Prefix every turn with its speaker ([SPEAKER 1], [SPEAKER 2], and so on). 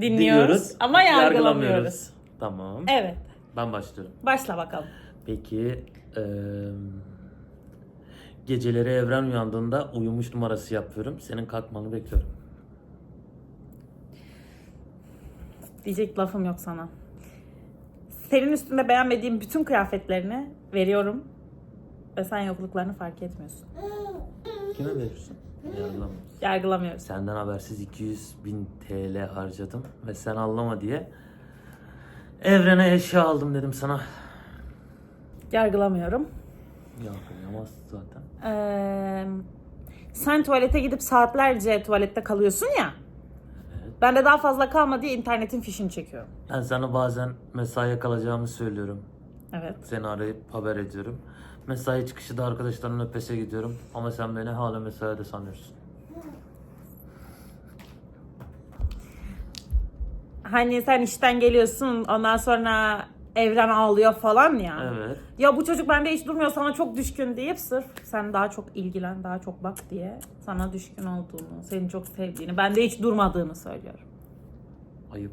[SPEAKER 1] Dinliyoruz ama yargılamıyoruz.
[SPEAKER 2] Tamam.
[SPEAKER 1] Evet.
[SPEAKER 2] Ben başlıyorum.
[SPEAKER 1] Başla bakalım.
[SPEAKER 2] Peki eee, geceleri evren uyandığında uyumuş numarası yapıyorum. Senin kalkmanı bekliyorum.
[SPEAKER 1] Diyecek lafım yok sana. Senin üstünde beğenmediğim bütün kıyafetlerini veriyorum. Ve sen yokluklarını fark etmiyorsun.
[SPEAKER 2] Kime verirsin? Yargılamıyoruz.
[SPEAKER 1] Yargılamıyoruz.
[SPEAKER 2] Senden habersiz 200 bin TL harcadım ve sen anlama diye evrene eşya aldım dedim sana.
[SPEAKER 1] Yargılamıyorum.
[SPEAKER 2] Yargılayamaz zaten.
[SPEAKER 1] Ee, sen tuvalete gidip saatlerce tuvalette kalıyorsun ya.
[SPEAKER 2] Evet.
[SPEAKER 1] Ben de daha fazla kalma diye internetin fişini çekiyorum.
[SPEAKER 2] Ben sana bazen mesaiye kalacağımı söylüyorum.
[SPEAKER 1] Evet.
[SPEAKER 2] Seni arayıp haber ediyorum. Mesai çıkışı da arkadaşlarımla PES'e gidiyorum. Ama sen beni hala mesaide sanıyorsun.
[SPEAKER 1] Hani sen işten geliyorsun ondan sonra evren ağlıyor falan ya.
[SPEAKER 2] Evet.
[SPEAKER 1] Ya bu çocuk bende hiç durmuyor sana çok düşkün deyip sırf sen daha çok ilgilen, daha çok bak diye sana düşkün olduğunu, seni çok sevdiğini, bende hiç durmadığını söylüyorum.
[SPEAKER 2] Ayıp.